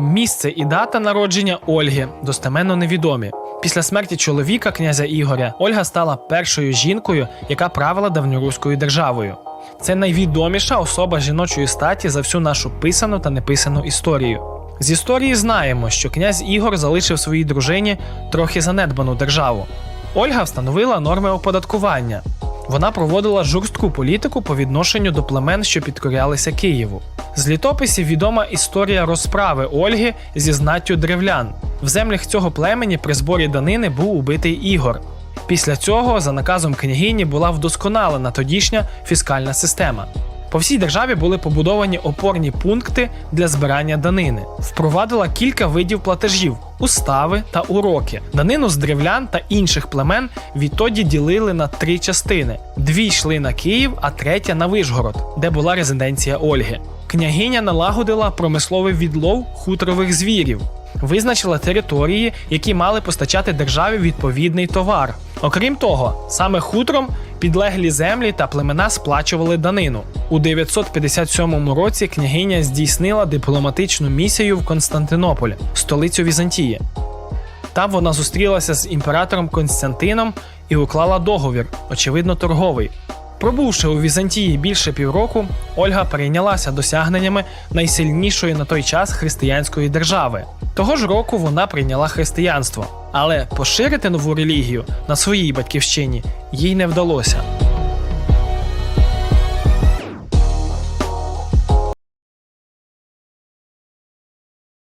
Місце і дата народження Ольги достеменно невідомі. Після смерті чоловіка князя Ігоря Ольга стала першою жінкою, яка правила давньоруською державою. Це найвідоміша особа жіночої статі за всю нашу писану та неписану історію. З історії знаємо, що князь Ігор залишив своїй дружині трохи занедбану державу. Ольга встановила норми оподаткування. Вона проводила жорстку політику по відношенню до племен, що підкорялися Києву. З літописів відома історія розправи Ольги зі знаттю древлян. В землях цього племені при зборі данини був убитий Ігор. Після цього, за наказом княгині, була вдосконалена тодішня фіскальна система. По всій державі були побудовані опорні пункти для збирання данини. Впровадила кілька видів платежів, устави та уроки. Данину з древлян та інших племен відтоді ділили на три частини: дві йшли на Київ, а третя на Вишгород, де була резиденція Ольги. Княгиня налагодила промисловий відлов хутрових звірів, визначила території, які мали постачати державі відповідний товар. Окрім того, саме хутром підлеглі землі та племена сплачували данину. У 957 році княгиня здійснила дипломатичну місію в Константинополь, столицю Візантії. Там вона зустрілася з імператором Константином і уклала договір, очевидно, торговий. Пробувши у Візантії більше півроку, Ольга перейнялася досягненнями найсильнішої на той час християнської держави. Того ж року вона прийняла християнство, але поширити нову релігію на своїй батьківщині їй не вдалося.